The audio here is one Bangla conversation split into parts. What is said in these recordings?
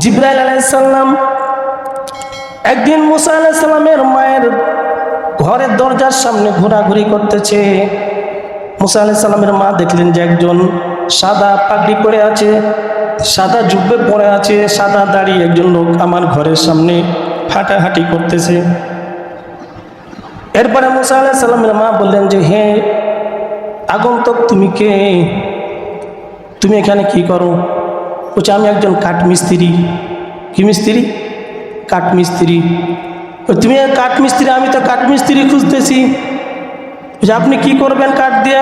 জিব্রাইল আলাইসাল্লাম একদিন মুসা আলাইসাল্লামের মায়ের ঘরের দরজার সামনে ঘোরাঘুরি করতেছে। মুসা আলাইসাল্লামের মা দেখলেন যে একজন সাদা পাগড়ি পরে আছে, সাদা জুব্বে পরে আছে, সাদা দাড়ি একজন লোক আমার ঘরের সামনে হাঁটাহাঁটি করতেছে। এরপরে মুসা আলাইসাল্লামের মা বললেন যে, হে আগন্তক তুমি কে? তুমি এখানে কি করো? বলছে আমি একজন কাঠ মিস্ত্রি কি মিস্ত্রি? কাঠ মিস্ত্রি তুমি কাঠ মিস্ত্রি আমি তো কাঠ মিস্ত্রি খুঁজতেছি। বলছে, আপনি কি করবেন কাঠ দিয়ে?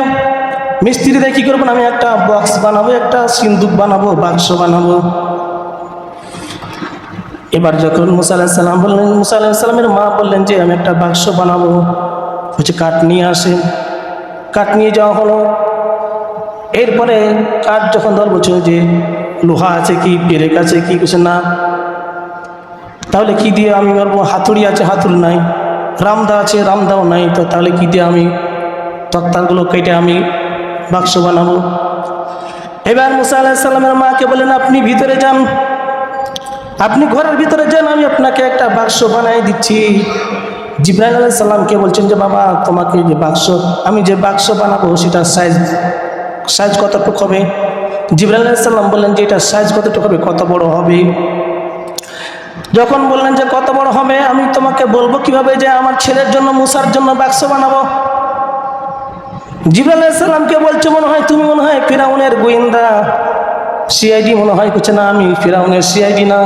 মিস্ত্রি দিয়ে কী করবেন? আমি একটা বক্স বানাবো একটা সিন্দুক বানাবো বাক্স বানাবো। এবার যখন মুসা আলাহিসাল্লাম বললেন মুসা আলাহিসাল্লামের মা বললেন যে আমি একটা বাক্স বানাবো। হচ্ছে কাঠ নিয়ে আসে কাঠ নিয়ে যাওয়া হলো। এরপরে কাঠ যখন ধর বলছে যে লোহা আছে কি, পেরেক আছে কি কিছু না। তাহলে কি দিয়ে আমি বলব হাতুড়ি আছে, হাতুড়ি নাই। রামদা আছে, রামদাও নাই। তো তাহলে কি দিয়ে আমি তক্তাগুলো কেটে আমি বাক্স বানাবো? এবার মুসা আলাহিসাল্লামের মাকে বলেন, আপনি ভিতরে যান। আপনি ঘরের ভিতরে যান, আমি আপনাকে একটা বাক্স বানাই দিচ্ছি। জিব্রাইল আলাইহিস সালামকে বলছেন যে, বাবা, তোমাকে যে বাক্স, আমি যে বাক্স বানাবো সেটা সাইজ সাইজ কতটুকু হবে? জিব্রাইল আলাইহিস সালাম বললেন যে, এটা সাইজ কতটুকু হবে? কত বড় হবে? যখন বললেন যে, কত বড় হবে? আমি তোমাকে বলব কীভাবে যে আমার ছেলের জন্য, মুসার জন্য বাক্স বানাবো? জিব্রাইল আলাইহিস সালামকে বলছে, মনে হয় তুমি মনে হয় ফিরাউনের গোয়েন্দা। সিআইডি মনে হয় কিছু না, আমি ফিরাউনের সিআইডি না।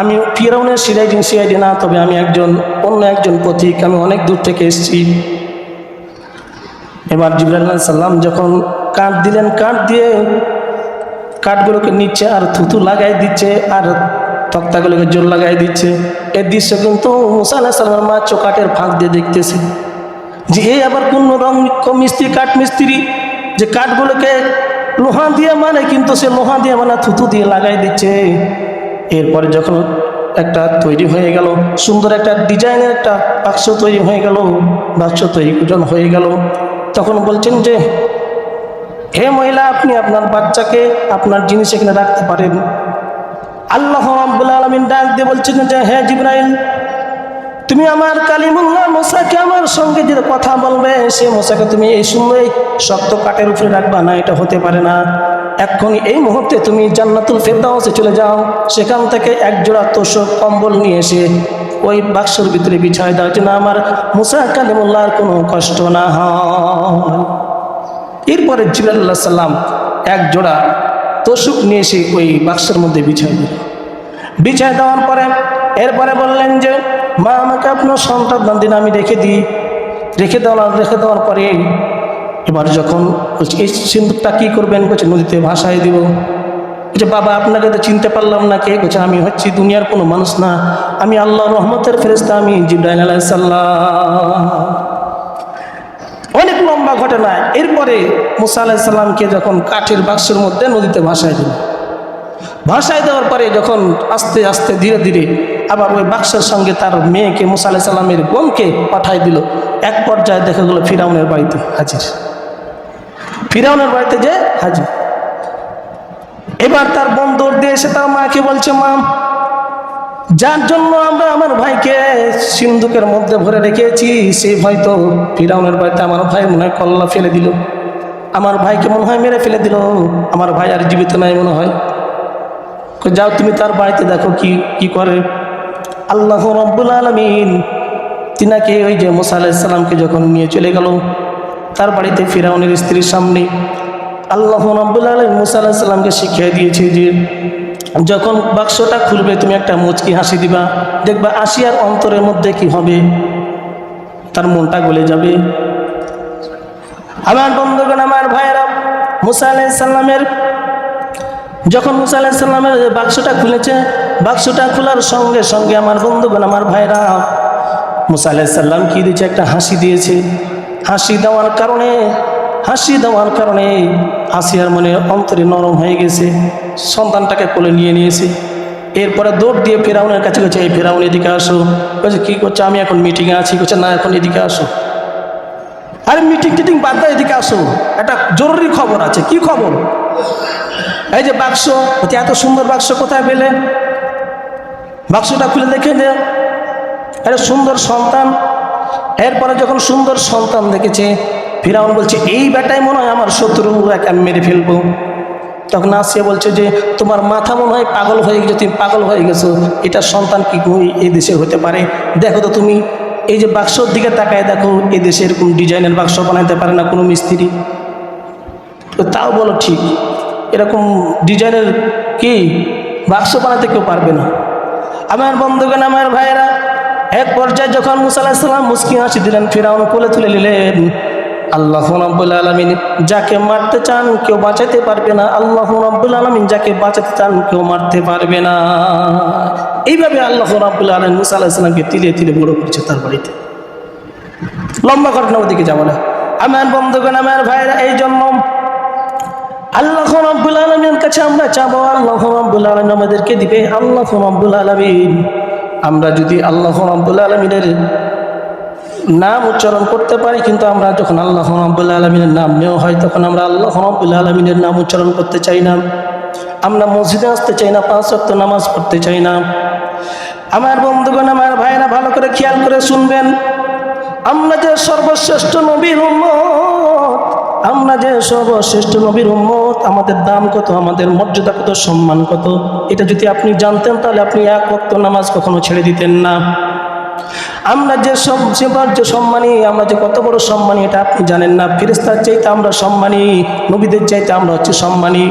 আমি ফিরাউনের সিআইডি সিআইডি না, তবে আমি একজন, অন্য একজন পথিক আমি অনেক দূর থেকে এসেছি। এবার জিবরাল সাল্লাম যখন কাঠ দিলেন, কাঠ দিয়ে কাঠগুলোকে নিচ্ছে আর থুতু লাগাই দিচ্ছে আর তক্তাগুলোকে জোর লাগাই দিচ্ছে। এর দৃশ্য কিন্তু মুসা আল্লাহ সাল্লামের মা চোকাটের ফাঁক দিয়ে দেখতেছে। যে এই আবার কোন রং মিস্ত্রি, কাঠ মিস্ত্রি? যে কাঠগুলোকে লোহা দিয়ে মানে কিন্তু সে লোহা দিয়ে মানে থুতু দিয়ে লাগাই দিচ্ছে। এরপরে যখন একটা তৈরি হয়ে গেল, সুন্দর একটা ডিজাইনের একটা বাক্স তৈরি হয়ে গেল, বাক্স তৈরি হয়ে গেল, তখন বলছেন যে হে মহিলা, আপনি আপনার বাচ্চাকে আপনার জিনিস এখানে রাখতে পারেন। আল্লাহ আব্বুল আলমিন ডাক দিয়ে বলছেন যে হ্যাঁ জিব্রাইল, তুমি আমার কালিমুল্লাহ মোসাকে আমার সঙ্গে যে কথা বলবে, সে মোসাকে তুমি এই সময় শক্ত কাঠের উপরে রাখবা না, এটা হতে পারে না। এখন এই মুহূর্তে তুমি জান্নাতুল ফেরদাউসে চলে যাও, সেখান থেকে এক জোড়া তোষক কম্বল নিয়ে এসে ওই বাক্সর ভিতরে বিছায় দাও, যেন আমার মুসা কালিমুল্লাহর কোনো কষ্ট না হয়। এরপরে জিবরাল্লাহ সাল্লাম এক জোড়া তোষক নিয়ে এসে ওই বাক্সের মধ্যে বিছায় দিল। বিছাই দেওয়ার পরে এরপরে বললেন যে, মা, আমাকে আপনার সন্তান দিন আমি রেখে দিই। রেখে দেওয়ার রেখে দেওয়ার পরে এবার যখন এই সিন্দুকটা কী করবেন? বলছে, নদীতে ভাসায় দিব। বলছে, বাবা, আপনাকে তো চিনতে পারলাম না কে? বলছে, আমি হচ্ছি দুনিয়ার কোনো মানুষ না। আমি আল্লাহ রহমতের ফেরেস্তা আমি জিব্রাহিম আলাইসাল্লাম অনেক লম্বা ঘটনা। এরপরে মুসা আলাহিসাল্লামকে যখন কাঠের বাক্সের মধ্যে নদীতে ভাসায় দিল। ভাসায় দেওয়ার পরে যখন আস্তে আস্তে ধীরে ধীরে আবার ওই বাক্সের সঙ্গে তার মেয়েকে মুসা আলাহ সাল্লামের বোনকে পাঠাই দিল। এক পর্যায়ে দেখা গেলো ফিরাউনের বাড়িতে হাজির। ফিরাউনের বাড়িতে যে হাজির। এবার তার বোন দৌড় দিয়ে এসে তার মাকে বলছে, মা, যার জন্য আমরা আমার ভাইকে সিন্ধুকের মধ্যে ভরে রেখেছি। সেই হয়তো ফিরাউনের বাড়িতে আমার ভাই মনে হয় কল্লা ফেলে দিল। আমার ভাইকে মনে হয় মেরে ফেলে দিল। আমার ভাই আর জীবিত নাই মনে হয়। যাও তুমি তার বাড়িতে দেখো কি কি করে। আল্লাহ রব্বুল আলমিন তিনাকে ওই যে মোসা আলাইসাল্লামকে যখন নিয়ে চলে গেল, তার বাড়িতে ফিরাউনের স্ত্রীর সামনে আল্লাহ রব্বুল আলম মুসা আলাহিসাল্লামকে শিখিয়ে দিয়েছে যে যখন বাক্সটা খুলবে, তুমি একটা মুচকি হাসি দিবা। দেখবা আসিয়ার অন্তরের মধ্যে কি হবে? তার মনটা গলে যাবে। আমার বন্ধুগণ, আমার ভাইয়েরা, মুসা যখন মুসা বাক্সটা খুলেছে, বাক্সটা খোলার সঙ্গে সঙ্গে আমার বন্ধুগণ, আমার ভাইরা মুসা কি দিয়েছে? একটা হাসি দিয়েছে। হাসি দেওয়ার কারণে হাসি দেওয়ার কারণে আসিয়ার মনে অন্তরে নরম হয়ে গেছে। সন্তানটাকে কোলে নিয়ে নিয়েছে। এরপরে দৌড় দিয়ে ফেরাউনের কাছে গেছে এই ফেরাউন, এদিকে আসো। বলছে কী করছ? আমি এখন মিটিংয়ে আছি। বলছে না, এখন এদিকে আসো। আরে মিটিং টিটিং বাদ দাও, এদিকে আসো। একটা জরুরি খবর আছে। কি খবর? এই যে বাক্স এত সুন্দর বাক্স কোথায় পেলে? বাক্সটা খুলে দেখে দে। একটা সুন্দর সন্তান। এরপরে যখন সুন্দর সন্তান দেখেছে ফিরাউন বলছে, এই বেটাই মনে হয় আমার শত্রু এক আমি মেরে ফেলব। তখন আসিয়া বলছে যে, তোমার মাথা মনে হয় পাগল হয়ে গেছে, তুমি পাগল হয়ে গেছো। এটা সন্তান কি এই দেশে হতে পারে। দেখো তো তুমি, এই যে বাক্সর দিকে তাকায় দেখো, এই দেশে এরকম ডিজাইনের বাক্স বানাইতে পারে না কোনো মিস্ত্রি। তো তাও বলো ঠিক, এরকম ডিজাইনের কি? বাক্স বানাতে কেউ পারবে না। আমার বন্ধুগণ, আমার ভাইয়েরা, এক পর্যায়ে যখন মুসা আলাহিসাল্লাম মুসকি হাসি দিলেন, ফিরাউন কোলে তুলে নিলেন। আল্লাহ রব্বুল আলমিন যাকে মারতে চান কেউ বাঁচাতে পারবে না। আল্লাহ রব্বুল আলমিন যাকে বাঁচাতে চান কেউ মারতে পারবে না। এইভাবে আল্লাহ রব্বুল আলম মুসা আলাহিসাল্লামকে তিলে তিলে বড় করছে তার বাড়িতে। লম্বা ঘটনা ওদিকে যাব না। আমার বন্ধুগণ, আমার ভাইয়েরা, এই জন্য আল্লাহ রব্বুল আলমীর কাছে আমরা চাবো, আল্লাহ রব্বুল আলম আমাদেরকে দিবে। আল্লাহ রব্বুল আলমিন, আমরা যদি আল্লাহ রব্বুল আলমিনের নাম উচ্চারণ করতে পারি, কিন্তু আমরা যখন আল্লাহ রব্বুল আলমিনের নাম নেওয়া হয়, তখন আমরা আল্লাহ রব্বুল আলমিনের নাম উচ্চারণ করতে চাই না। আমরা মসজিদে আসতে চাই না, পাঁচ ওয়াক্ত নামাজ পড়তে চাই না। আমার বন্ধুগণ, আমার ভাইরা ভালো করে খেয়াল করে শুনবেন। আমরা যে সর্বশ্রেষ্ঠ নবীর উম্মত, আমরা যে সর্বশ্রেষ্ঠ নবীর উম্মত, আমাদের দাম কত, আমাদের মর্যাদা কত, সম্মান কত, এটা যদি আপনি জানতেন, তাহলে আপনি এক ওয়াক্ত নামাজ কখনো ছেড়ে দিতেন না। আমরা যে সব সেবার যে সম্মানী, আমরা যে কত বড় সম্মানী, এটা আপনি জানেন না। ফেরেস্তার চাইতে আমরা সম্মানী, নবীদের চাইতে আমরা হচ্ছে সম্মানী।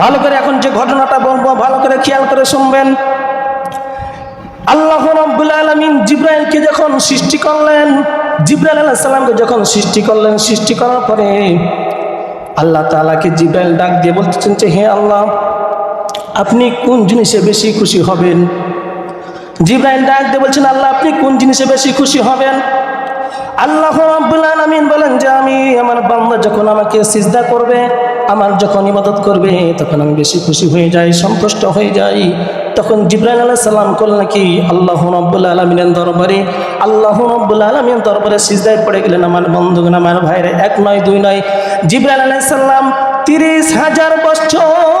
ভালো করে এখন যে ঘটনাটা বলব, ভালো করে খেয়াল করে শুনবেন। আল্লাহ রব্বুল আলমিন জিব্রাইলকে যখন সৃষ্টি করলেন, জিব্রাইল আলাহ সাল্লামকে যখন সৃষ্টি করলেন, সৃষ্টি করার পরে আল্লাহ তালাকে জিব্রাইল ডাক দিয়ে বলতেছেন যে, হে আল্লাহ, আপনি কোন জিনিসে বেশি খুশি হবেন? জিব্রাইল ডাক দিয়ে বলছেন, আল্লাহ, আপনি কোন জিনিসে বেশি খুশি হবেন? আল্লাহ রাব্বুল আলামিন বলেন যে, আমি আমার বান্দা যখন আমাকে সিজদা করবে, আমার যখন ইবাদত করবে, তখন আমি বেশি খুশি হয়ে যাই, সন্তুষ্ট হয়ে যাই। তখন জিব্রাইল আলাইহিস সালাম করলেন কি? আল্লাহ রাব্বুল আলামিনের দরবারে, আল্লাহ রাব্বুল আলামিনের দরবারে সিজদায় পড়ে গেলেন, আমার বন্ধুগণ, আমার ভাইরা এক নয়, দুই নয়। জিব্রাইল আলাইহিস সালাম তিরিশ হাজার বছর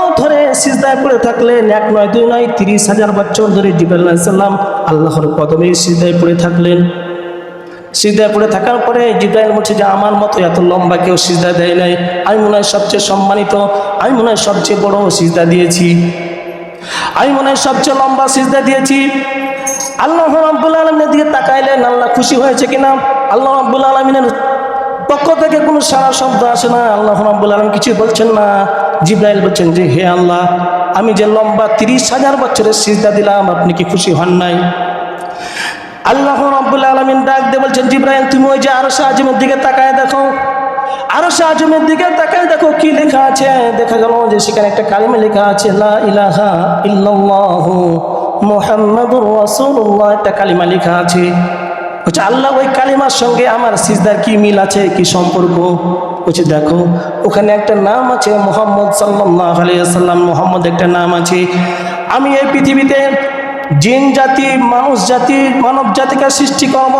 সিজদায় পড়ে থাকলেন, এক নয়, দুই নয়, তিরিশ হাজার বছর ধরে আলাইহিস সালাম আল্লাহর কদমে সিজদায় পড়ে থাকলেন। সিজদা পড়ে থাকার পরে জিব্রাইল বলছে যে, আমার মতো এত লম্বা কেউ সিজদা দেয় নাই। আমি মনে হয় সবচেয়ে সম্মানিত, আমি মনে হয় সবচেয়ে বড় সিজদা দিয়েছি। আমি মনে হয় সবচেয়ে লম্বা সিজদা দিয়েছি। আল্লাহ রাব্বুল আলমিনের দিকে তাকাইলেন, আল্লাহ খুশি হয়েছে কিনা? আল্লাহ রাব্বুল আলমিনের পক্ষ থেকে কোনো সারা শব্দ আসে না। আল্লাহ রাব্বুল আলম কিছু বলছেন না। জিব্রাইল বলছেন যে, হে আল্লাহ, আমি যে লম্বা তিরিশ হাজার বছরের সিজদা দিলাম, আপনি কি খুশি হন নাই? আল্লাহ রব্বুল আলমিন ডাক দিয়ে বলছেন জিব্রাহিম তুমি ওই যে আরও আজমের দিকে তাকায় দেখো। আরও আজমের দিকে তাকায় দেখো, কি লেখা আছে? দেখা গেল যে সেখানে একটা কালিমে লেখা আছে, লা ইলাহা ইল্লাল্লাহ মুহাম্মাদুর রাসূলুল্লাহ। একটা কালিমা লেখা আছে। বলছে, আল্লাহ, ওই কালিমার সঙ্গে আমার সিজদার কি মিল আছে, কি সম্পর্ক? বলছে, দেখো, ওখানে একটা নাম আছে, মোহাম্মদ সাল্লাহ আলিয়াল্লাম মোহাম্মদ একটা নাম আছে। আমি এই পৃথিবীতে জিন জাতি, মানুষ জাতি, মানব জাতিকে সৃষ্টি করব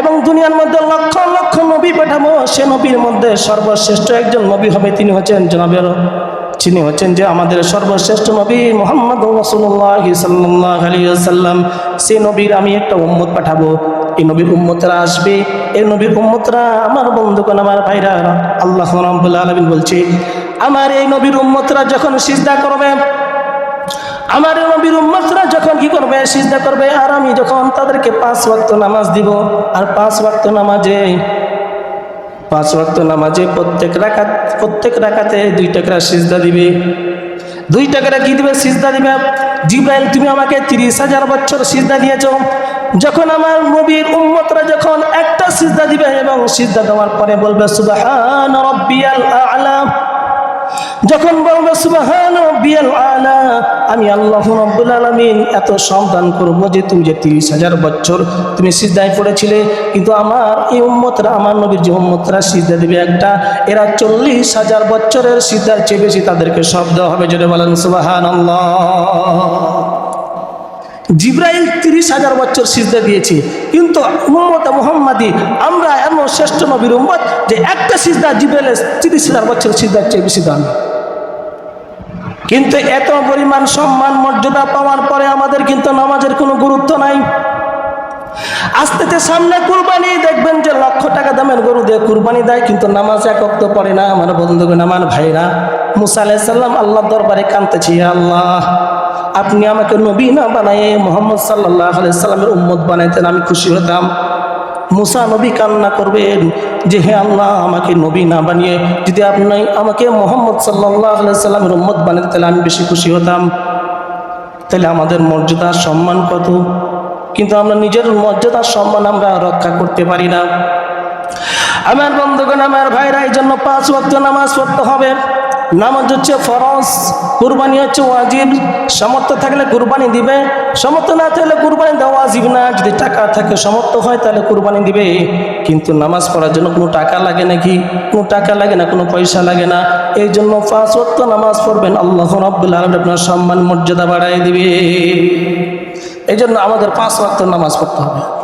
এবং দুনিয়ার মধ্যে লক্ষ লক্ষ নবী পাঠাবো। সে নবীর মধ্যে সর্বশ্রেষ্ঠ একজন নবী হবে, তিনি হচ্ছেন জনাবের তিনি হচ্ছেন যে আমাদের সর্বশ্রেষ্ঠ নবী মোহাম্মদ রসুল্লাহ সাল্লাহ আলিয়াল্লাম সে নবীর আমি একটা উম্মত পাঠাবো। এই নবীর উম্মতরা আসবে। এই নবীর উম্মতরা আমার বন্ধুগণ, আমার ভাইরা, আল্লাহ আলামিন বলছে, আমার এই নবীর উম্মতরা যখন সিজদা করবে, আমার নবীর উম্মতরা যখন কি করবে, সিজদা করবে? আর আমি যখন তাদেরকে পাঁচ ওয়াক্ত নামাজ দিব, আর পাঁচ ওয়াক্ত নামাজে, পাঁচ ওয়াক্ত নামাজে প্রত্যেক রাকাত, প্রত্যেক রাকাতে দুই টাকা সিজদা দিবে। দুই টাকাটা কি দিবে? সিজদা দিবে। জিব্রাইল, তুমি আমাকে তিরিশ হাজার বছর সিজদা দিয়েছ। যখন আমার নবীর উম্মতরা যখন একটা সিজদা দিবে এবং সিজদা দেওয়ার পরে বলবে, সুবহান রাব্বিয়াল আ'লা। যখন বলবে, সুবাহান বিয়াল আলা, আমি আল্লাহ রব্বুল আলমিন এত সাবধান করব যে তুমি যে তিরিশ হাজার বছর তুমি সিজদায় পড়েছিলে, কিন্তু আমার এই উম্মতরা, আমার নবীর যে উম্মতরা সিজদা দিবে একটা, এরা চল্লিশ হাজার বছরের সিজদার চেয়ে বেশি তাদেরকে শব্দ হবে। যদি বলেন সুবাহান জিব্রাইল তিরিশ হাজার বছর সিজদা দিয়েছে। কিন্তু উম্মত মোহাম্মদি, আমরা এমন শ্রেষ্ঠ নবীর উম্মত যে একটা সিজদা জিব্রাইলের তিরিশ হাজার বছর সিজদার চেয়ে বেশি দাম। কিন্তু এত পরিমাণ সম্মান, মর্যাদা পাওয়ার পরে আমাদের কিন্তু নামাজের কোনো গুরুত্ব নাই। আস্তে আস্তে সামনে কুরবানি, দেখবেন যে লক্ষ টাকা দামের গরু দিয়ে কুরবানি দেয়, কিন্তু নামাজ একক তো পড়ে না। আমার বন্ধুগণ, আমার ভাইরা, মুসা আলাইসাল্লাম আল্লাহ দরবারে কানতেছি আল্লাহ। আপনি আমাকে নবী না বানায় মোহাম্মদ সাল্লাহ সাল্লামের উম্মত বানাইতেন, আমি খুশি হতাম। মুসা নবী কান্না করবেন যে, হে আল্লাহ, আমাকে নবী না বানিয়ে যদি আপনি আমাকে মোহাম্মদ সাল্লাহ সাল্লামের উম্মত বানাতে তাহলে আমি বেশি খুশি হতাম। তাহলে আমাদের মর্যাদা সম্মান কত? কিন্তু আমরা নিজের মর্যাদা সম্মান আমরা রক্ষা করতে পারি না। আমার বন্ধুগণ, আমার ভাইরা এই জন্য পাঁচ ওয়াক্ত নামাজ পড়তে হবে। নামাজ হচ্ছে ফরজ, কুরবানি হচ্ছে ওয়াজিব। সামর্থ্য থাকলে কুরবানি দিবে সামর্থ্য না থাকলে কুরবানি দেওয়া ওয়াজিব না। যদি টাকা থাকে সামর্থ্য হয়, তাহলে কুরবানি দিবে। কিন্তু নামাজ পড়ার জন্য কোনো টাকা লাগে নাকি? কোনো টাকা লাগে না, কোনো পয়সা লাগে না। এই জন্য ওয়াক্ত নামাজ পড়বেন। আল্লাহ রাব্বুল আলামিন আপনার সম্মান, মর্যাদা বাড়াই দিবে। এই জন্য আমাদের পাঁচ ওয়াক্ত নামাজ পড়তে হবে।